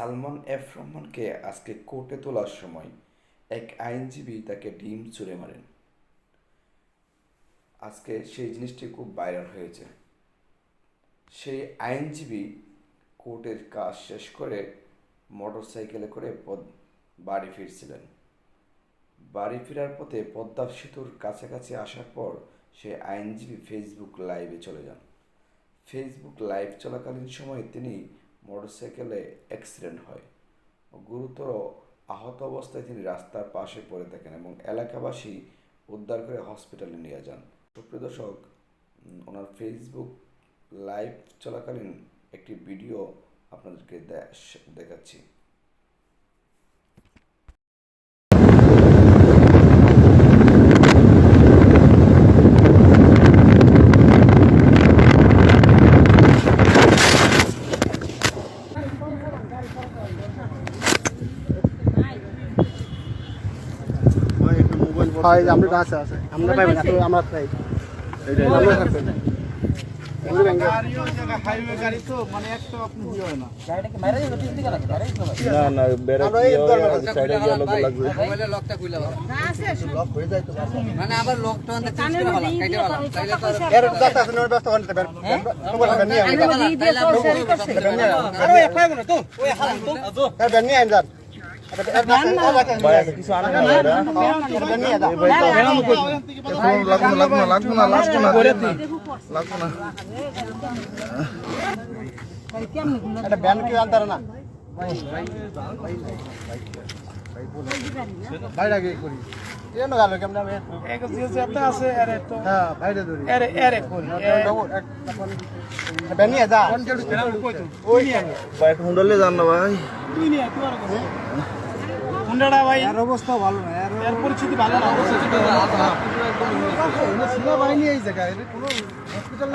Salman F রহমানকে আজকে কোর্টে তোলার সময় এক আইনজীবী তাকে ডিম ছুঁড়ে মারেন। আজকে সেই জিনিসটি খুব ভাইরাল হয়েছে। সেই আইনজীবী কোর্টের কাজ শেষ করে মোটর সাইকেলে করে পদ- বাড়ি ফিরছিলেন। বাড়ি ফেরার পথে পদ্মা সেতুর কাছাকাছি আসার পর সে আইনজীবী ফেসবুক লাইভে চলে যান। ফেসবুক লাইভ চলাকালীন সময়ে তিনি মোটরসাইকেলে অ্যাক্সিডেন্ট হয়। গুরুতর আহত অবস্থায় তিনি রাস্তার পাশে পড়ে থাকেন এবং এলাকাবাসী উদ্ধার করে হসপিটালে নিয়ে যান। সুপ্রিয় দর্শক ওনার ফেসবুক লাইভ চলাকালীন একটি ভিডিও আপনাদেরকে দেখাচ্ছি। হয় আমরা আছে আছে। আমরা পাইবেন আপনি আমরা পাই। আমরা মানে এর ব্যস্ত বাইরে করি গেল কেমন আছে আরে তো হ্যাঁ বাইরে ধরি আরে আরে করি ব্যান নিয়ে যা ওই ভাই হুন্ডলে যান না ভাই তুই নিয়ে তুই আর কথা হুন্ডাটা ভাই। এর অবস্থা ভালো না এর এর পরিস্থিতি ভালো না। সেনাবাহিনী এই জায়গায় কোনো হসপিটাল